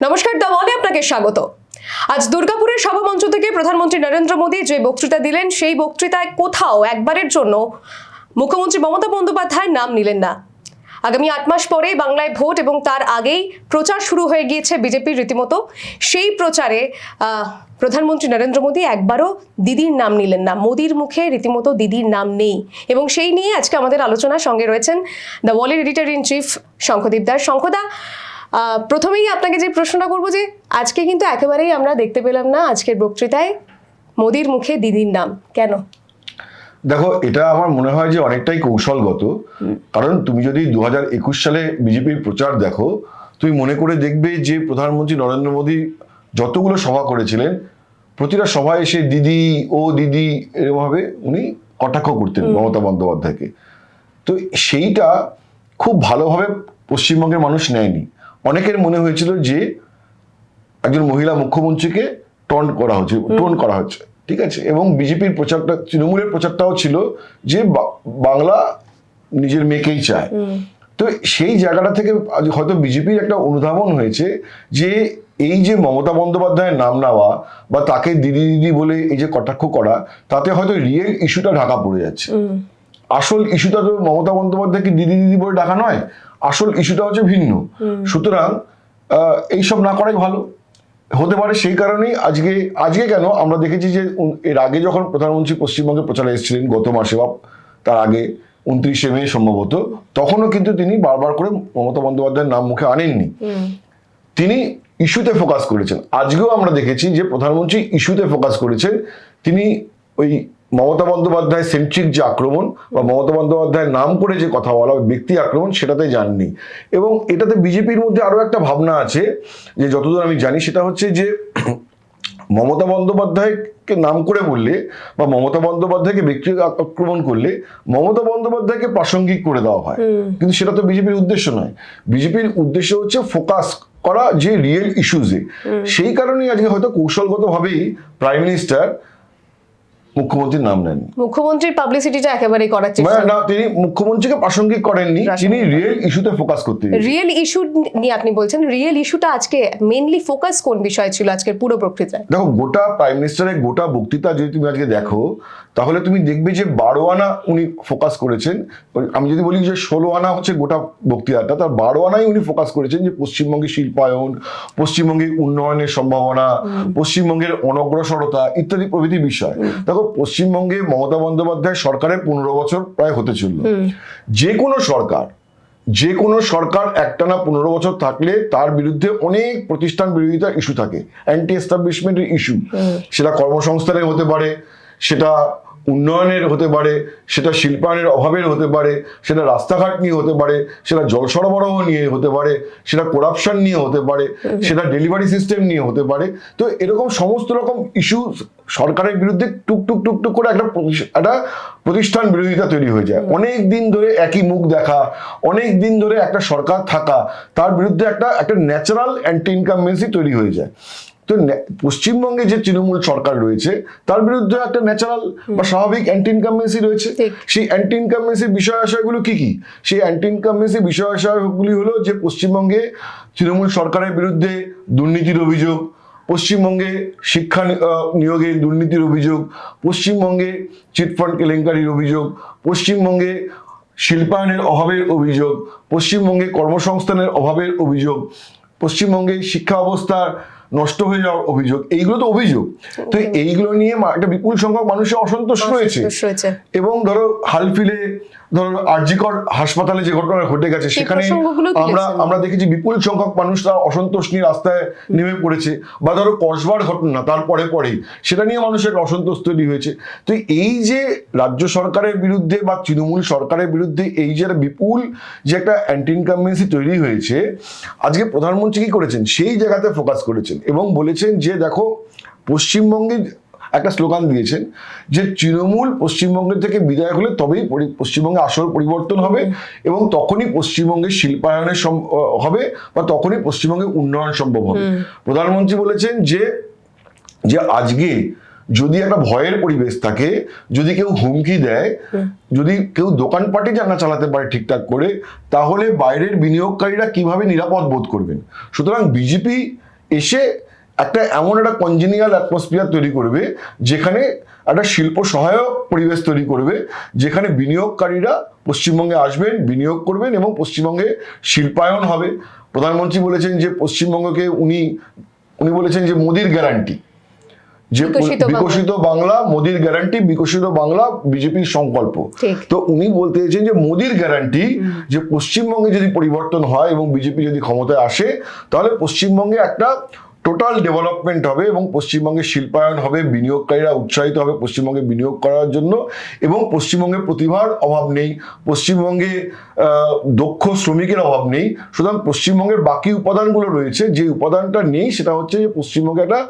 নমস্কার, দা ওয়ালে আপনাকে স্বাগত। আজ দুর্গাপুরের সভামঞ্চ থেকে প্রধানমন্ত্রী নরেন্দ্র মোদী যে বক্তৃতা দিলেন, সেই বক্তৃতায় কোথাও একবারের জন্য মুখ্যমন্ত্রী মমতা বন্দ্যোপাধ্যায়ের নাম নিলেন না। আগামী আট মাস পরে বাংলায় ভোট এবং তার আগেই প্রচার শুরু হয়ে গিয়েছে বিজেপির রীতিমতো। সেই প্রচারে প্রধানমন্ত্রী নরেন্দ্র মোদী একবারও দিদির নাম নিলেন না। মোদির মুখে রীতিমতো দিদির নাম নেই। এবং সেই নিয়ে আজকে আমাদের আলোচনার সঙ্গে রয়েছেন দ্য ওয়ালের editor in chief Shankhadeep Das. শঙ্খদা প্রথমেই আপনাকে যে প্রশ্নটা করব যে আজকে কিন্তু একেবারেই আমরা দেখতে পেলাম না আজকের বক্তৃতায় মোদির মুখে দিদির নাম কেন? দেখো এটা আমার মনে হয় যে অনেকটাই কৌশলগত। কারণ তুমি যদি দু হাজার একুশ সালে বিজেপির প্রচার দেখো তুমি মনে করে দেখবে যে প্রধানমন্ত্রী নরেন্দ্র মোদী যতগুলো সভা করেছিলেন প্রতিটা সভায় এসে দিদি ও দিদি এরকমভাবে উনি কটাক্ষ করতেন মমতা বন্দ্যোপাধ্যায়কে। তো সেইটা খুব ভালোভাবে পশ্চিমবঙ্গের মানুষ নেয়নি। অনেকের মনে হয়েছিল যে একজন মহিলা মুখ্যমন্ত্রীকে টন করা হচ্ছে টোন করা হচ্ছে ঠিক আছে? এবং বিজেপির প্রচারটা তৃণমূলের প্রচারটাও ছিল যে বাংলা নিজের মেয়েকেই চায়। তো সেই জায়গাটা থেকে হয়তো বিজেপির একটা অনুধাবন হয়েছে যে এই যে মমতা বন্দ্যোপাধ্যায়ের নাম নেওয়া বা তাকে দিদি দিদি বলে এই যে কটাক্ষ করা তাতে হয়তো রিয়েল ইস্যুটা ঢাকা পড়ে যাচ্ছে। আসল ইস্যুটা তো মমতা বন্দ্যোপাধ্যায়কে দিদি দিদি বলে ডাকা নয় আসল ইস্যুটা হচ্ছে ভিন্ন। সুতরাং এইসব না করাই ভালো। হতে পারে সেই কারণেই আজকে আজকে কেন আমরা দেখেছি যে এর আগে যখন প্রধানমন্ত্রী পশ্চিমবঙ্গে প্রচারে এসেছিলেন গত মাসে বা তার আগে উনত্রিশে মে সম্ভবত তখনও কিন্তু তিনি বারবার করে মমতা বন্দ্যোপাধ্যায়ের নাম মুখে আনেননি। তিনি ইস্যুতে ফোকাস করেছেন। আজকেও আমরা দেখেছি যে প্রধানমন্ত্রী ইস্যুতে ফোকাস করেছেন। তিনি ওই মমতা বন্দ্যোপাধ্যায় সেন্ট্রিক যে আক্রমণ বা মমতা বন্দ্যোপাধ্যায়ের নাম করে যে কথা বলা ব্যক্তি আক্রমণ সেটাতে যাননি। এবং এটাতে বিজেপির মধ্যে আরও একটা ভাবনা আছে যে যতদূর আমি জানি সেটা হচ্ছে যে মমতা বন্দ্যোপাধ্যায়কে নাম করে বললে বা মমতা বন্দ্যোপাধ্যায়কে ব্যক্তিগত আক্রমণ করলে মমতা বন্দ্যোপাধ্যায়কে প্রাসঙ্গিক করে দেওয়া হয়। কিন্তু সেটা তো বিজেপির উদ্দেশ্য নয়। বিজেপির উদ্দেশ্য হচ্ছে ফোকাস করা যে রিয়েল ইস্যুজে সেই কারণেই আজকে হয়তো কৌশলগতভাবেই প্রাইম মিনিস্টার মুখ্যমন্ত্রীর নাম নেন মুখ্যমন্ত্রীর পাবলিসিটিটা একেবারেই করার চেষ্টা মানে না তিনি মুখ্যমন্ত্রীকে প্রাসঙ্গিক করেননি তিনি রিয়েল ইস্যুতে ফোকাস করতে রিয়েল ইস্যু নিয়ে আপনি বলছেন রিয়েল ইস্যুটা আজকে মেনলি ফোকাস কোন বিষয় ছিল আজকের পুরো বক্তৃতায়? দেখো গোটা প্রাইম মিনিস্টারের গোটা বক্তৃতা যদি তুমি আজকে দেখো তাহলে তুমি দেখবে যে বারো আনা উনি ফোকাস করেছেন। আমি যদি বলি যে ষোলো আনা হচ্ছে গোটা বক্তৃতাটা তার বারো আনাই উনি ফোকাস করেছেন যে পশ্চিমবঙ্গের শিল্পায়ন পশ্চিমবঙ্গের উন্নয়নের সম্ভাবনা পশ্চিমবঙ্গের অনগ্রসরতা ইত্যাদি প্রভৃতি বিষয়। দেখো পশ্চিমবঙ্গে মমতা বন্দ্যোপাধ্যায় সরকারের পনেরো বছর প্রায় হতে চলল। যে কোনো সরকার যে কোনো সরকার একটানা পনেরো বছর থাকলে তার বিরুদ্ধে অনেক প্রতিষ্ঠান বিরোধিতার ইস্যু থাকে অ্যান্টি এস্টাবলিশমেন্টের ইস্যু সেটা কর্মসংস্থানের হতে পারে সেটা উন্নয়নের হতে পারে সেটা শিল্পায়নের অভাবের হতে পারে সেটা রাস্তাঘাট নিয়ে হতে পারে সেটা জল সরবরাহ নিয়ে হতে পারে সেটা করাপশন নিয়ে হতে পারে সেটা ডেলিভারি সিস্টেম নিয়ে হতে পারে। তো এরকম সমস্ত রকম ইস্যু সরকারের বিরুদ্ধে টুক টুক টুক টুক করে একটা একটা প্রতিষ্ঠান বিরোধিতা তৈরি হয়ে যায়। অনেক দিন ধরে একই মুখ দেখা অনেক দিন ধরে একটা সরকার থাকা তার বিরুদ্ধে একটা একটা ন্যাচারাল অ্যান্টি ইনকামেন্সি তৈরি হয়ে যায়। তো পশ্চিমবঙ্গে যে তৃণমূল সরকার রয়েছে তার বিরুদ্ধে একটা ন্যাচারাল বা স্বাভাবিক অ্যান্টি ইনকামেন্সি রয়েছে সেই অ্যান্টি ইনকামবেন্সির বিষয় আশয়গুলো কি কি? সেই অ্যান্টি ইনকামবেন্সির বিষয় আশয়গুলি হলো যে পশ্চিমবঙ্গে তৃণমূল সরকারের বিরুদ্ধে দুর্নীতির অভিযোগ পশ্চিমবঙ্গে শিক্ষা নিয়োগে দুর্নীতির অভিযোগ পশ্চিমবঙ্গে চিটফান্ড কেলেঙ্কারির অভিযোগ পশ্চিমবঙ্গে শিল্পায়নের অভাবের অভিযোগ পশ্চিমবঙ্গে কর্মসংস্থানের অভাবের অভিযোগ পশ্চিমবঙ্গে শিক্ষা অবস্থার নষ্ট হয়ে যাওয়ার অভিযোগ এইগুলো তো অভিযোগ। তো এইগুলো নিয়ে একটা বিপুল সংখ্যক মানুষের অসন্তোষ রয়েছে। এবং ধরো হালফিলে ধরো আরজিকর হাসপাতালে যে ঘটনা ঘটে গেছে সেখানে আমরা আমরা দেখেছি বিপুল সংখ্যক মানুষ তারা অসন্তোষ নিয়ে রাস্তায় নেমে পড়েছে। বা ধরো কসবার ঘটনা তারপরে পরে সেটা নিয়ে মানুষের অসন্তোষ তৈরি হয়েছে। তো এই যে রাজ্য সরকারের বিরুদ্ধে বা তৃণমূল সরকারের বিরুদ্ধে এই যে বিপুল যে একটা অ্যান্টি ইনকামবেন্সি তৈরি হয়েছে আজকে প্রধানমন্ত্রী কি করেছেন? সেই জায়গাতে ফোকাস করেছেন। এবং বলেছেন যে দেখো পশ্চিমবঙ্গে একটা স্লোগান দিয়েছেন যে তৃণমূল পশ্চিমবঙ্গের থেকে বিদায় হলে তবেই পশ্চিমবঙ্গে আসল পরিবর্তন হবে এবং তখনই পশ্চিমবঙ্গের শিল্পায়নের হবে বা তখনই পশ্চিমবঙ্গে উন্নয়ন সম্ভব হবে। প্রধানমন্ত্রী বলেছেন যে যে আজকে যদি একটা ভয়ের পরিবেশ থাকে যদি কেউ হুমকি দেয় যদি কেউ দোকানপাটি না চালাতে পারে ঠিকঠাক করে তাহলে বাইরের বিনিয়োগকারীরা কীভাবে নিরাপদ বোধ করবেন? সুতরাং বিজেপি এসে একটা এমন একটা কনজিনিয়াল অ্যাটমসফিয়ার তৈরি করবে, যেখানে একটা শিল্প সহায়ক পরিবেশ তৈরি করবে, যেখানে বিনিয়োগকারীরা পশ্চিমবঙ্গে আসবেন, বিনিয়োগ করবেন এবং পশ্চিমবঙ্গে শিল্পায়ন হবে। প্রধানমন্ত্রী বলেছেন যে, পশ্চিমবঙ্গকে উনি উনি বলেছেন যে, মোদির গ্যারান্টি যে বিকশিত বাংলা। মোদীর মোদির গ্যারান্টি বিকশিত বাংলা বিজেপির সংকল্প। তো উনি বলতে চাইছেন যে মোদির গ্যারান্টি যে পশ্চিমবঙ্গে যদি পরিবর্তন হয় এবং বিজেপি যদি ক্ষমতায় আসে তাহলে পশ্চিমবঙ্গে একটা টোটাল ডেভেলপমেন্ট হবে এবং পশ্চিমবঙ্গে শিল্পায়ন হবে বিনিয়োগকারীরা উৎসাহিত হবে পশ্চিমবঙ্গে বিনিয়োগ করার জন্য এবং পশ্চিমবঙ্গে প্রতিভার অভাব নেই পশ্চিমবঙ্গে দক্ষ শ্রমিকের অভাব নেই। সুতরাং পশ্চিমবঙ্গের বাকি উপাদানগুলো রয়েছে যে উপাদানটা নেই সেটা হচ্ছে যে পশ্চিমবঙ্গে একটা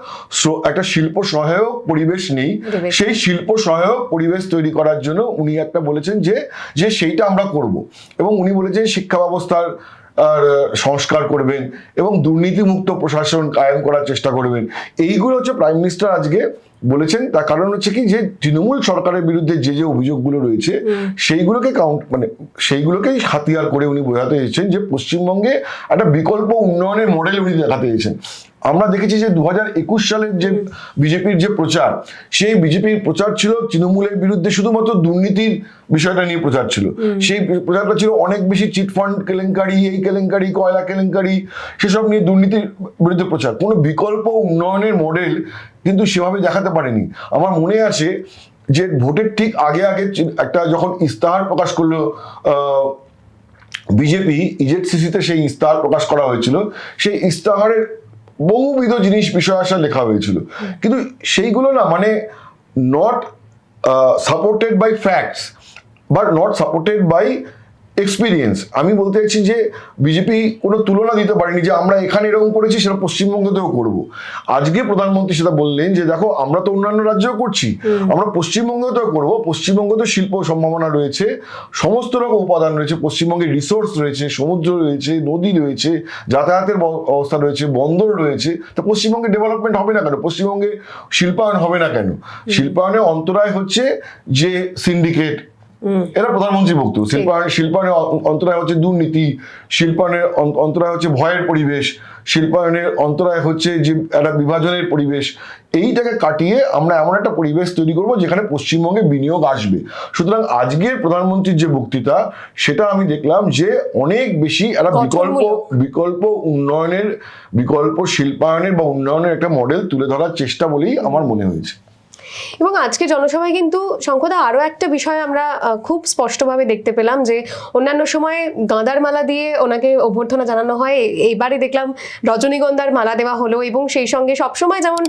একটা শিল্প সহায়ক পরিবেশ নেই। সেই শিল্প সহায়ক পরিবেশ তৈরি করার জন্য উনি একটা বলেছেন যে যে সেইটা আমরা করব। এবং উনি বলেছেন শিক্ষা ব্যবস্থার সংস্কার করবেন এবং দুর্নীতিমুক্ত প্রশাসন কায়েম করার চেষ্টা করবেন। এইগুলো হচ্ছে প্রাইম মিনিস্টার আজকে বলেছেন তার কারণ হচ্ছে কি যে তৃণমূল সরকারের বিরুদ্ধে যে যে অভিযোগগুলো রয়েছে সেইগুলোকে কাউন্ট মানে সেইগুলোকেই হাতিয়ার করে উনি বোঝাতে চেয়েছেন যে পশ্চিমবঙ্গে একটা বিকল্প উন্নয়নের মডেল উনি দেখাতে চেয়েছেন আমরা দেখেছি যে দু একুশ সালের যে বিজেপির যে প্রচার সেই বিজেপির প্রচার ছিল তৃণমূলের বিরুদ্ধে শুধুমাত্র দুর্নীতির বিষয়টা নিয়ে প্রচার ছিল। সেই প্রচারটা ছিল অনেক বেশি চিটফান্ড কেলেঙ্কারি এই কেলেঙ্কারি কয়লা কেলেঙ্কারি সেসব নিয়ে দুর্নীতির বিরুদ্ধে প্রচার। কোনো বিকল্প উন্নয়নের মডেল কিন্তু সেভাবে দেখাতে পারেনি। আমার মনে আছে যে ভোটের ঠিক আগে আগে একটা যখন ইস্তাহার প্রকাশ করল আহ, বিজেপি ইজেডসিসিতে সেই ইস্তাহার প্রকাশ করা হয়েছিল। সেই ইস্তাহারের বহুবিধ জিনিস বিষয় আসা লেখা হয়েছিল। কিন্তু সেইগুলো না মানে not supported by facts but not supported by experience আমি বলতে চাইছি যে বিজেপি কোনো তুলনা দিতে পারেনি যে আমরা এখানে এরকম করেছি সেটা পশ্চিমবঙ্গতেও করব। আজকে প্রধানমন্ত্রী সেটা বললেন যে দেখো আমরা তো অন্যান্য রাজ্যেও করছি। আমরা পশ্চিমবঙ্গতেও করব। পশ্চিমবঙ্গে তো শিল্প সম্ভাবনা রয়েছে সমস্ত রকম উপাদান রয়েছে পশ্চিমবঙ্গে রিসোর্স রয়েছে সমুদ্র রয়েছে নদী রয়েছে যাতায়াতের অবস্থা রয়েছে বন্দর রয়েছে। তো পশ্চিমবঙ্গে ডেভেলপমেন্ট হবে না কেন? পশ্চিমবঙ্গে শিল্পায়ন হবে না কেন? শিল্পায়নের অন্তরায় হচ্ছে যে সিন্ডিকেট এরা প্রধানমন্ত্রী বক্তব্য শিল্পায়ন শিল্পায়নের অন্তরায় হচ্ছে দুর্নীতি শিল্পায়নের অন্তরায় হচ্ছে ভয়ের পরিবেশ শিল্পায়নের অন্তরায় হচ্ছে যে একটা বিভাজনের পরিবেশ এইটাকে কাটিয়ে আমরা এমন একটা পরিবেশ তৈরি করব যেখানে পশ্চিমবঙ্গে বিনিয়োগ আসবে। সুতরাং আজকের প্রধানমন্ত্রীর যে বক্তৃতা সেটা আমি দেখলাম যে অনেক বেশি একটা বিকল্প বিকল্প উন্নয়নের বিকল্প শিল্পায়নের বা উন্নয়নের একটা মডেল তুলে ধরার চেষ্টা বলেই আমার মনে হয়েছে। এবং আজকে জনসভায় কিন্তু শঙ্খদা আরও একটা বিষয় আমরা খুব স্পষ্টভাবে দেখতে পেলাম যে অন্যান্য সময় গাঁদার মালা দিয়ে ওনাকে অভ্যর্থনা জানানো হয়। এইবারে দেখলাম রজনীগন্ধার মালা দেওয়া হলো এবং সেই সঙ্গে সবসময় যেমন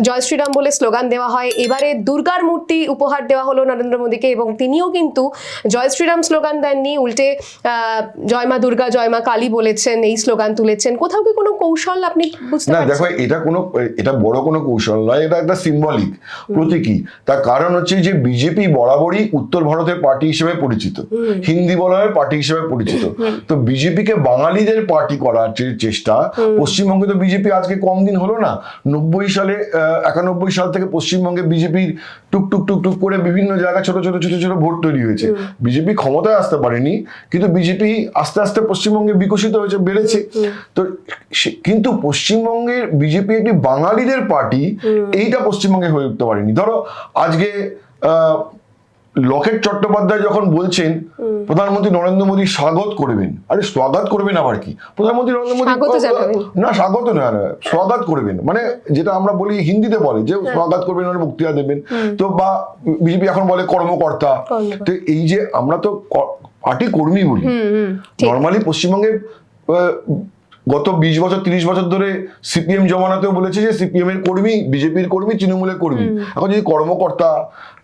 জয় শ্রীরাম বলে স্লোগান দেওয়া হয় এবারে দুর্গার মূর্তি উপহার দেওয়া হলো নরেন্দ্র মোদীকে এবং তিনিও কিন্তু জয় শ্রীরাম স্লোগান দেননি উল্টে আহ, জয় মা দুর্গা জয় মা কালী বলেছেন এই স্লোগান তুলেছেন। কোথাও কি কোনো কৌশল আপনি বুঝতে না দেখো এটা কোনো এটা বড় কোনো কৌশল নয় এটা একটা সিম্বলিক প্রতীকী। তার কারণ হচ্ছে যে বিজেপি বরাবরই উত্তর ভারতের পার্টি হিসেবে পরিচিত। হিন্দি বলয়ের পার্টি হিসেবে পরিচিত। তো বিজেপিকে বাঙালিদের পার্টি করার যে চেষ্টা পশ্চিমবঙ্গে তো বিজেপি আজকে কম দিন হলো না। নব্বই সালে একানব্বই সাল থেকে পশ্চিমবঙ্গে বিজেপির টুক টুক টুক টুক করে বিভিন্ন জায়গায় ছোট ছোট ছোট ছোট ভোট তৈরি হয়েছে। বিজেপি ক্ষমতায় আসতে পারেনি কিন্তু বিজেপি আস্তে আস্তে পশ্চিমবঙ্গে বিকশিত হয়েছে বেড়েছে। তো কিন্তু পশ্চিমবঙ্গের বিজেপি একটি বাঙালিদের পার্টি এইটা পশ্চিমবঙ্গে হয়ে উঠতে পারেনি। ধরো আজকে লকেট চট্টোপাধ্যায় যখন বলছেন প্রধানমন্ত্রী নরেন্দ্র মোদী স্বাগত করবেন। আরে স্বাগত করবেন আবার কি? প্রধানমন্ত্রী নরেন্দ্র মোদী না স্বাগত না না, স্বাগত করবেন। মানে যেটা আমরা বলি হিন্দিতে বলে যে স্বাগত করবেন মানে বক্তৃতা দেবেন। তো বা বিজেপি এখন বলে কর্মকর্তা। তো এই যে আমরা তো পার্টি কর্মী বলি। নর্মালি পশ্চিমবঙ্গে গত বিশ বছর তিরিশ বছর ধরে সিপিএম জমানাতেও বলেছে যে সিপিএম এর কর্মী বিজেপির কর্মী তৃণমূলের কর্মী। এখন যদি কর্মকর্তা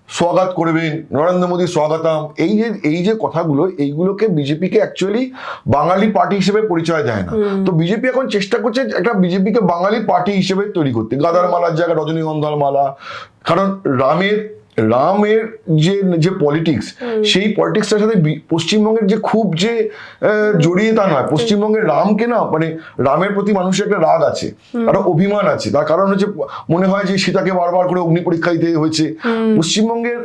স্বাগত করবেন নরেন্দ্র মোদী স্বাগতম এই যে এই যে কথাগুলো এইগুলোকে বিজেপিকে অ্যাকচুয়ালি বাঙালি পার্টি হিসেবে পরিচয় দেয় না। তো বিজেপি এখন চেষ্টা করছে একটা বিজেপিকে বাঙালি পার্টি হিসেবে তৈরি করতে। গাদার মালার জায়গায় রজনীগন্ধার মালা। কারণ রামের রামের যে যে পলিটিক্স সেই পলিটিক্সটার সাথে পশ্চিমবঙ্গের যে খুব যে জড়িয়ে তা নয়। পশ্চিমবঙ্গের রামকে না মানে রামের প্রতি মানুষের একটা রাগ আছে একটা অভিমান আছে। তার কারণ হচ্ছে মনে হয় যে সীতাকে বারবার করে অগ্নি পরীক্ষা দিতে হয়েছে। পশ্চিমবঙ্গের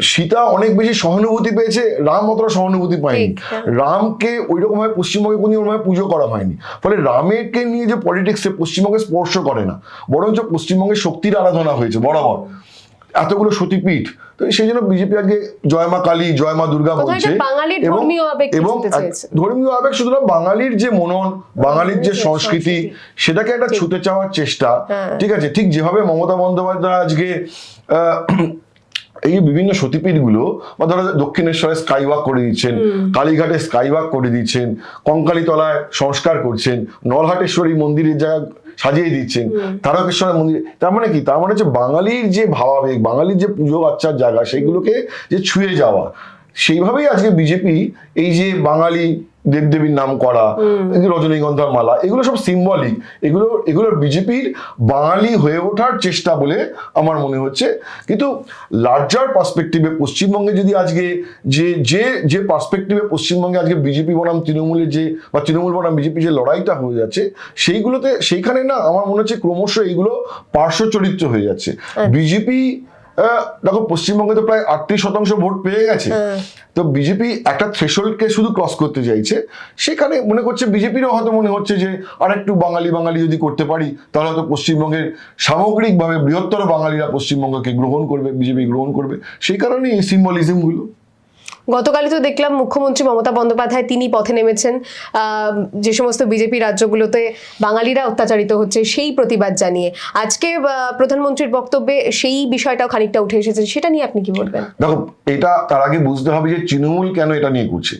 সীতা অনেক বেশি সহানুভূতি পেয়েছে রাম অতটা সহানুভূতি পায়নি। হ্যাঁ। রামকে ওই রকম ভাবে পশ্চিমবঙ্গে কোনো ওরকম পুজো করা হয়নি। ফলে রামেরকে নিয়ে যে পলিটিক্স পশ্চিমবঙ্গে স্পর্শ করে না। বরঞ্চ পশ্চিমবঙ্গে শক্তির আরাধনা হয়েছে বরাবর। এতগুলো সতীপীঠ তো সেই জন্য বিজেপি আজকে জয় মা কালী জয় মা দুর্গা বলছে এবং- ধর্মীয় এবং আবেগ শুধু না বাঙালির যে মনন বাঙালির যে সংস্কৃতি। সেটাকে একটা। ছুতে চাওয়ার চেষ্টা হ্যাঁ। ঠিক আছে ঠিক যেভাবে মমতা বন্দ্যোপাধ্যায় আজকে আহ, এই বিভিন্ন সতীপীঠগুলো বা ধরো দক্ষিণেশ্বরে স্কাই ওয়াক করে দিচ্ছেন কালীঘাটে স্কাই ওয়াক করে দিচ্ছেন কঙ্কালীতলায় সংস্কার করছেন নলহাটেশ্বরী মন্দিরের জায়গা সাজিয়ে দিচ্ছেন। তারকেশ্বরের মন্দির তার মানে কি? তার মানে হচ্ছে বাঙালির যে ভাবাবেগ বাঙালির যে পুজো আচ্ছার জায়গা সেইগুলোকে যে ছুঁয়ে যাওয়া সেইভাবেই আজকে বিজেপি এই যে বাঙালি দেবদেবীর নাম করা রজনীগন্ধার মালা এগুলো সব সিম্বলিক এগুলো এগুলো বিজেপির বাঙালি হয়ে ওঠার চেষ্টা বলে আমার মনে হচ্ছে। কিন্তু লার্জার পার্সপেক্টিভে পশ্চিমবঙ্গে যদি আজকে যে যে যে পার্সপেক্টিভে পশ্চিমবঙ্গে আজকে বিজেপি বনাম তৃণমূলের যে বা তৃণমূল বনাম বিজেপি যে লড়াইটা হয়ে যাচ্ছে সেইগুলোতে সেইখানে না আমার মনে হচ্ছে ক্রমশ এইগুলো পার্শ্ব চরিত্র হয়ে যাচ্ছে। বিজেপি দেখো পশ্চিমবঙ্গে তো প্রায় আটত্রিশ শতাংশ ভোট পেয়ে গেছে। তো বিজেপি একটা থ্রেশোল্ডকে শুধু ক্রস করতে চাইছে। সেখানে মনে করছে বিজেপিরও হয়তো মনে হচ্ছে যে আর একটু বাঙালি বাঙালি যদি করতে পারি তাহলে হয়তো পশ্চিমবঙ্গের সামগ্রিকভাবে বৃহত্তর বাঙালিরা পশ্চিমবঙ্গকে গ্রহণ করবে বিজেপি গ্রহণ করবে। সেই কারণেই এই সিম্বলিজমগুলো গতকালই তো দেখলাম মুখ্যমন্ত্রী মমতা বন্দ্যোপাধ্যায় তিনি পথে নেমেছেন যে সমস্ত বিজেপি রাজ্যগুলোতে বাঙালিরা অত্যাচারিত হচ্ছে সেই প্রতিবাদ জানিয়ে। আজকে প্রধানমন্ত্রীর বক্তব্যে সেই বিষয়টাও খানিকটা উঠে এসেছে সেটা নিয়ে আপনি কি বলবেন? দেখো এটা তার আগে বুঝতে হবে যে তৃণমূল কেন এটা নিয়ে করছে।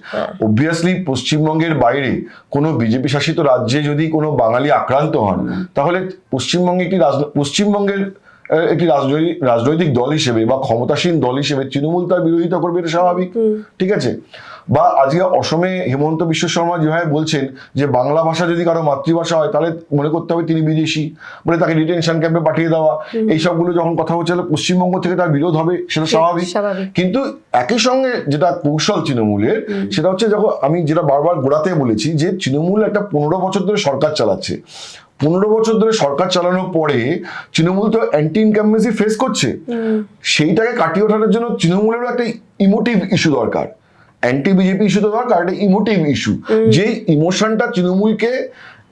অবভিয়াসলি পশ্চিমবঙ্গের বাইরে কোনো বিজেপি শাসিত রাজ্যে যদি কোনো বাঙালি আক্রান্ত হন তাহলে পশ্চিমবঙ্গে একটি পশ্চিমবঙ্গের একটি রাজনৈতিক রাজনৈতিক দল হিসেবে বা ক্ষমতাসীন দল হিসেবে তৃণমূল তার বিরোধিতা করবে এটা স্বাভাবিক। ঠিক আছে? বা আজকে অসমে হেমন্ত বিশ্ব শর্মা যেভাবে বলছেন যে বাংলা ভাষা যদি কারও মাতৃভাষা হয় তাহলে মনে করতে হবে তিনি বিদেশি। বলে তাকে ডিটেনশন ক্যাম্পে পাঠিয়ে দেওয়া। এই সবগুলো যখন কথা হচ্ছে তাহলে পশ্চিমবঙ্গ থেকে তার বিরোধ হবে সেটা স্বাভাবিক। স্বাভাবিক। কিন্তু একই সঙ্গে যেটা কৌশল তৃণমূলের সেটা হচ্ছে যখন আমি যেটা বারবার গোড়াতে বলেছি যে তৃণমূল একটা পনেরো বছর ধরে সরকার চালাচ্ছে। পনেরো বছর ধরে সরকার চালানোর পরে তৃণমূল তো অ্যান্টি ইনকামেন্সি ফেস করছে। সেইটাকে কাটিয়ে ওঠানোর জন্য তৃণমূলেরও একটা ইমোটিভ ইস্যু দরকার। অ্যান্টি বিজেপি ইস্যু তো দরকার একটা ইমোটিভ ইস্যু যে ইমোশনটা তৃণমূলকে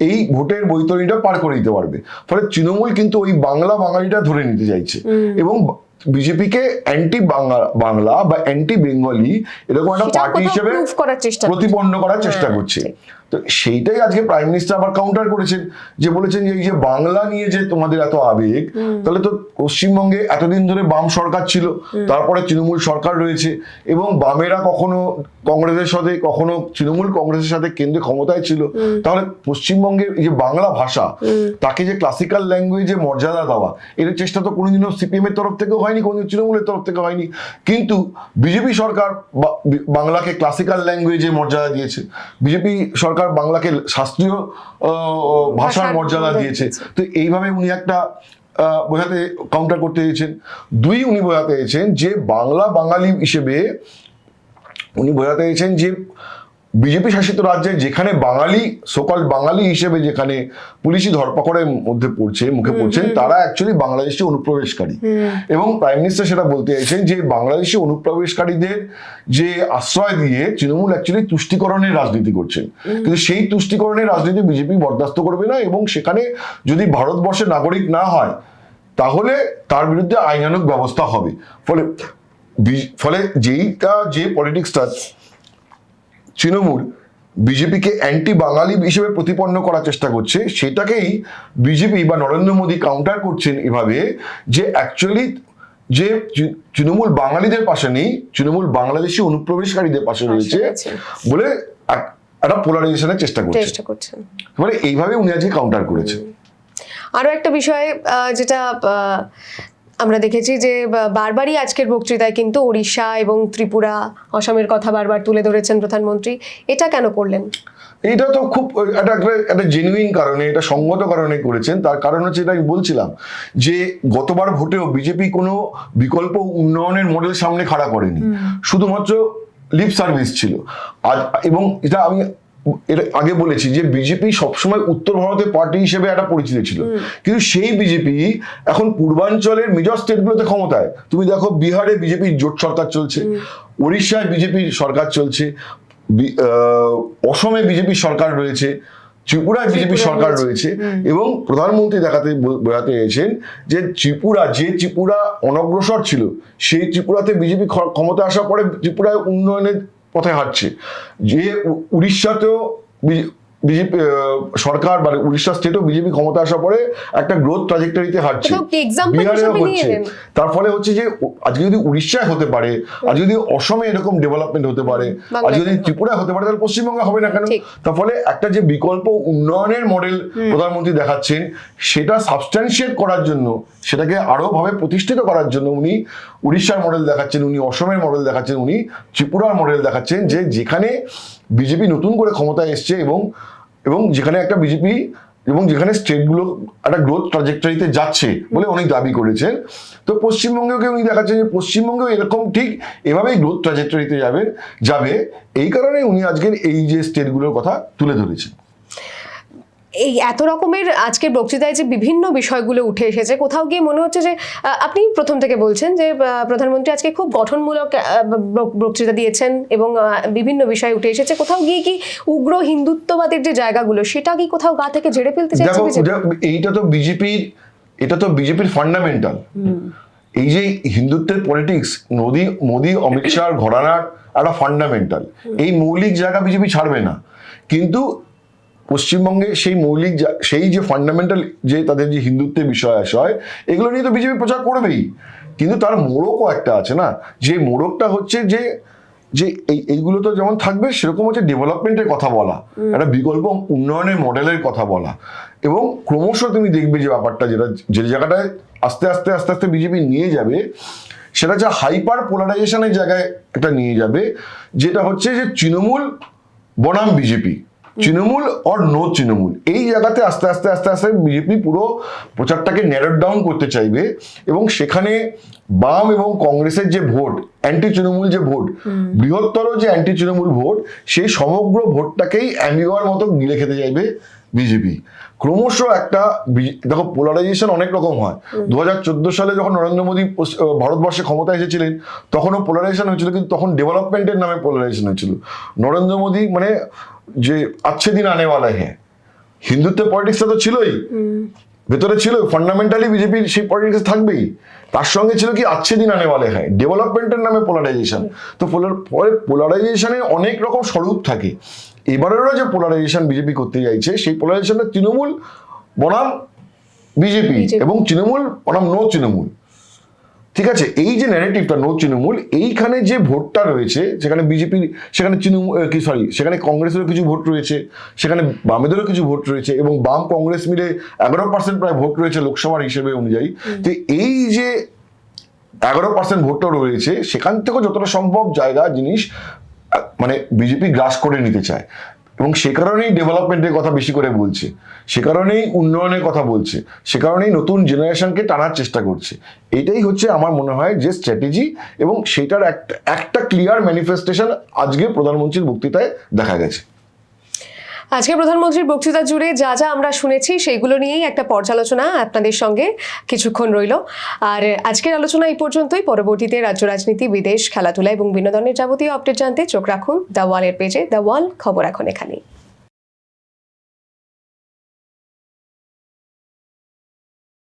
এই ভোটের বৈতরণীটা পার করে দিতে পারবে। ফলে তৃণমূল কিন্তু ওই বাংলা বাঙালিটা ধরে নিতে চাইছে। এবং বিজেপিকে অ্যান্টি বাংলা বাংলা বা অ্যান্টি বেঙ্গলি এরকম একটা পার্টি হিসেবে। প্রতিপন্ন করার চেষ্টা হ্যাঁ, করছে। তো সেইটাই আজকে প্রাইম মিনিস্টার আবার কাউন্টার করেছেন যে বলেছেন যে এই যে বাংলা নিয়ে যে তোমাদের এত আবেগ তাহলে তো পশ্চিমবঙ্গে এতদিন ধরে বাম সরকার ছিল তারপরে তৃণমূল সরকার রয়েছে এবং বামেরা কখনো কংগ্রেসের সাথে কখনো তৃণমূল কংগ্রেসের সাথে কেন্দ্রে ক্ষমতায় ছিল তাহলে পশ্চিমবঙ্গের এই যে বাংলা ভাষা তাকে যে ক্লাসিক্যাল ল্যাঙ্গুয়েজে মর্যাদা দেওয়া এর চেষ্টা তো কোনোদিনও সিপিএম এর তরফ থেকেও হয়নি কোনোদিন তৃণমূলের তরফ থেকে হয়নি কিন্তু বিজেপি সরকার বাংলাকে ক্লাসিক্যাল ল্যাঙ্গুয়েজে মর্যাদা দিয়েছে। বিজেপি সরকার বাংলাকে শাস্ত্রীয় ভাষার মর্যাদা দিয়েছে। তো এইভাবে উনি একটা আহ, বোঝাতে কাউন্টার করতে চেয়েছেন দুই উনি বোঝাতে চেয়েছেন যে বাংলা বাঙালি হিসেবে উনি বোঝাতে চেয়েছেন যে বিজেপি শাসিত রাজ্যে যেখানে বাঙালি সকল বাঙালি হিসেবে যেখানে পুলিশি ধরপাকড়ের মধ্যে পড়ছে মুখে পড়ছেন তারা অ্যাকচুয়ালি বাংলাদেশি অনুপ্রবেশকারী। এবং প্রাইম মিনিস্টার সেটা বলতে চাইছেন যে বাংলাদেশি অনুপ্রবেশকারীদের যে আশ্রয় দিয়ে তৃণমূল অ্যাকচুয়ালি তুষ্টিকরণের রাজনীতি করছেন কিন্তু সেই তুষ্টিকরণের রাজনীতি বিজেপি বরদাস্ত করবে না এবং সেখানে যদি ভারতবর্ষের নাগরিক না হয় তাহলে তার বিরুদ্ধে আইনানুগ ব্যবস্থা হবে। ফলে ফলে যেইটা যে পলিটিক্সটা তৃণমূল বিজেপিকে অ্যান্টি বাঙালি হিসেবে প্রতিপন্ন করার চেষ্টা করছে সেটাকেই বিজেপি বা নরেন্দ্র মোদী কাউন্টার করছেন এভাবে যে অ্যাকচুয়ালি যে তৃণমূল বাঙালিদের পাশে নেই তৃণমূল বাংলাদেশি অনুপ্রবেশকারীদের পাশে রয়েছে। বলে একটা পোলারাইজেশনের চেষ্টা করছে। চেষ্টা করছেন। মানে এইভাবে উনি আজকে কাউন্টার করেছে আরও একটা বিষয় যেটা আমরা দেখেছি যে বারবারই আজকের বক্তৃতায় কিন্তু ওড়িশা এবং ত্রিপুরা অসমের কথা বারবার তুলে ধরেছেন প্রধানমন্ত্রী। এটা কেন করলেন? এইটা তো খুব একটা একটা- একটা জেনুইন কারণে এটা সঙ্গত কারণে করেছেন। তার কারণ হচ্ছে এটা আমি বলছিলাম যে গতবার ভোটেও বিজেপি কোনো বিকল্প উন্নয়নের মডেল সামনে খাড়া করেনি। শুধুমাত্র লিপ সার্ভিস ছিল। আজ এবং এটা আমি এর আগে বলেছি যে বিজেপি সবসময় উত্তর ভারতের পার্টি হিসেবে একটা পরিচিত ছিল। কিন্তু সেই বিজেপি এখন পূর্বাঞ্চলের মেজর স্টেটগুলোতে ক্ষমতায়। তুমি দেখো বিহারে বিজেপির জোট সরকার চলছে উড়িষ্যায় বিজেপির সরকার চলছে অসমে বিজেপির সরকার রয়েছে ত্রিপুরায় বিজেপি সরকার রয়েছে। এবং প্রধানমন্ত্রী দেখাতে বোঝাতে চেয়েছেন যে ত্রিপুরা যে ত্রিপুরা অনগ্রসর ছিল সেই ত্রিপুরাতে বিজেপি ক্ষমতা আসার পরে ত্রিপুরায় উন্নয়নের পথে হাঁটছে। যে উড়িষ্যাতেও বিজেপি সরকার মানে উড়িষ্যা স্টেটও বিজেপি ক্ষমতা আসার পরে একটা গ্রোথ ট্রাজেক্টরিতে হাঁটছে। বিহারেও হচ্ছে। তার ফলে হচ্ছে যে আজকে যদি উড়িষ্যায় হতে পারে যদি অসমে এরকম ডেভেলপমেন্ট হতে পারে যদি ত্রিপুরায় হতে পারে তাহলে পশ্চিমবঙ্গে হবে না কেন? তার ফলে একটা যে বিকল্প উন্নয়নের মডেল প্রধানমন্ত্রী দেখাচ্ছেন সেটা সাবস্ট্যান্সিয়েট করার জন্য সেটাকে আরও ভাবে প্রতিষ্ঠিত করার জন্য উনি উড়িষ্যার মডেল দেখাচ্ছেন উনি অসমের মডেল দেখাচ্ছেন উনি ত্রিপুরার মডেল দেখাচ্ছেন যে যেখানে বিজেপি নতুন করে ক্ষমতায় এসছে এবং এবং যেখানে একটা বিজেপি এবং যেখানে স্টেটগুলো একটা গ্রোথ ট্রাজেক্টরিতে যাচ্ছে বলে অনেক দাবি করেছেন। তো পশ্চিমবঙ্গকে উনি দেখাচ্ছেন যে পশ্চিমবঙ্গেও এরকম ঠিক এভাবেই গ্রোথ ট্রাজেক্টরিতে যাবে যাবে, এই কারণে উনি আজকের এই যে স্টেটগুলোর কথা তুলে ধরেছেন। এই এত রকমের আজকের বক্তৃতায় যে বিভিন্ন বিষয়গুলো উঠে এসেছে কোথাও গিয়ে মনে হচ্ছে যে আহ, আপনি প্রথম থেকে বলছেন যে আহ, প্রধানমন্ত্রী আজকে খুব গঠনমূলক বক্তৃতা দিয়েছেন এবং আহ, বিভিন্ন বিষয় উঠে এসেছে। কোথাও গিয়ে কি উগ্র হিন্দুত্ববাদের যে জায়গাগুলো সেটা কি কোথাও গা থেকে ঝেড়ে ফেলতে চাইছে এইটা তো বিজেপির এটা তো বিজেপির ফান্ডামেন্টাল এই যে হিন্দুত্বের পলিটিক্স মোদি মোদি অমিত শাহ ঘরানার একটা ফান্ডামেন্টাল এই মৌলিক জায়গা বিজেপি ছাড়বে না। কিন্তু পশ্চিমবঙ্গে সেই মৌলিক সেই যে ফান্ডামেন্টাল যে তাদের যে হিন্দুত্বের বিষয় আশয় এগুলো নিয়ে তো বিজেপি প্রচার করবেই। কিন্তু তার মোড়কও একটা আছে না যে মোড়কটা হচ্ছে যে যে এই এইগুলো তো যেমন থাকবে সেরকম হচ্ছে ডেভেলপমেন্টের কথা বলা একটা বিকল্প উন্নয়নের মডেলের কথা বলা। এবং ক্রমশ তুমি দেখবে যে ব্যাপারটা যেটা যে জায়গাটায় আস্তে আস্তে আস্তে আস্তে বিজেপি নিয়ে যাবে সেটা হচ্ছে হাইপার পোলারাইজেশনের জায়গায় এটা নিয়ে যাবে যেটা হচ্ছে যে তৃণমূল বনাম BJP. Trinamool or no Trinamool? এই জায়গাতে আস্তে আস্তে আস্তে আস্তে বিজেপি পুরো প্রচারটাকে ন্যারোড ডাউন করতে চাইবে এবং সেখানে বাম এবং কংগ্রেসের যে ভোট অ্যান্টি তৃণমূল যে ভোট বৃহত্তর যে অ্যান্টি তৃণমূল ভোট সেই সমগ্র ভোটটাকেই অ্যামিওয়ার মতো গিলে খেতে চাইবে বিজেপি ক্রমশ একটা দেখো পোলারাইজেশন অনেক রকম হয়। দু হাজার চোদ্দ সালে যখন নরেন্দ্র মোদী ভারতবর্ষে ক্ষমতায় এসেছিলেন তখনও পোলারাইজেশন হয়েছিল কিন্তু তখন ডেভেলপমেন্টের নামে পোলারাইজেশন হয়েছিল। নরেন্দ্র মোদী মানে যে আচ্ছে দিন আনেওয়ালা হ্যাঁ হিন্দুত্বের পলিটিক্সটা তো ছিলই। ভেতরে ছিল ফান্ডামেন্টালি বিজেপির সেই পলিটিক্স থাকবেই। তার সঙ্গে ছিল কি আচ্ছে দিন আনে বলে হয় ডেভেলপমেন্টের নামে পোলারাইজেশন তো পরে পোলারাইজেশনের অনেক রকম স্বরূপ থাকে। এবারেরও যে পোলারাইজেশন বিজেপি করতে চাইছে সেই পোলারাইজেশনটা তৃণমূল বনাম বিজেপি এবং তৃণমূল বনাম নো তৃণমূল। ঠিক আছে? এই যে ন্যারেটিভটা নো তৃণমূল এইখানে যে ভোটটা রয়েছে সেখানে বিজেপি সেখানে তৃণমূল কি সরি সেখানে কংগ্রেসেরও কিছু ভোট রয়েছে সেখানে বামেদেরও কিছু ভোট রয়েছে এবং বাম কংগ্রেস মিলে এগারো পার্সেন্ট প্রায় ভোট রয়েছে লোকসভার হিসেবে অনুযায়ী। তো এই যে এগারো পার্সেন্ট ভোটটা রয়েছে সেখান থেকেও যতটা সম্ভব জায়গা জিনিস মানে বিজেপি গ্রাস করে নিতে চায়। এবং সে কারণেই ডেভেলপমেন্টের কথা বেশি করে বলছে। সে কারণেই উন্নয়নের কথা বলছে। সে কারণেই নতুন জেনারেশনকে টানার চেষ্টা করছে। এটাই হচ্ছে আমার মনে হয় যে স্ট্র্যাটেজি এবং সেটার একটা একটা ক্লিয়ার ম্যানিফেস্টেশন আজকে প্রধানমন্ত্রীর বক্তৃতায় দেখা গেছে। আজকে প্রধানমন্ত্রীর বক্তৃতা জুড়ে যা যা আমরা শুনেছি, সেইগুলো নিয়েই একটা পর্যালোচনা আপনাদের সঙ্গে কিছুক্ষণ রইল। আর আজকের আলোচনা এই পর্যন্তই। পরবর্তীতে রাজ্য রাজনীতি, বিদেশ, খেলাধুলা এবং বিনোদনের যাবতীয় আপডেট জানতে চোখ রাখুন দ্য ওয়ালের পেজে। দ্য ওয়াল খবর এখন এখানেই।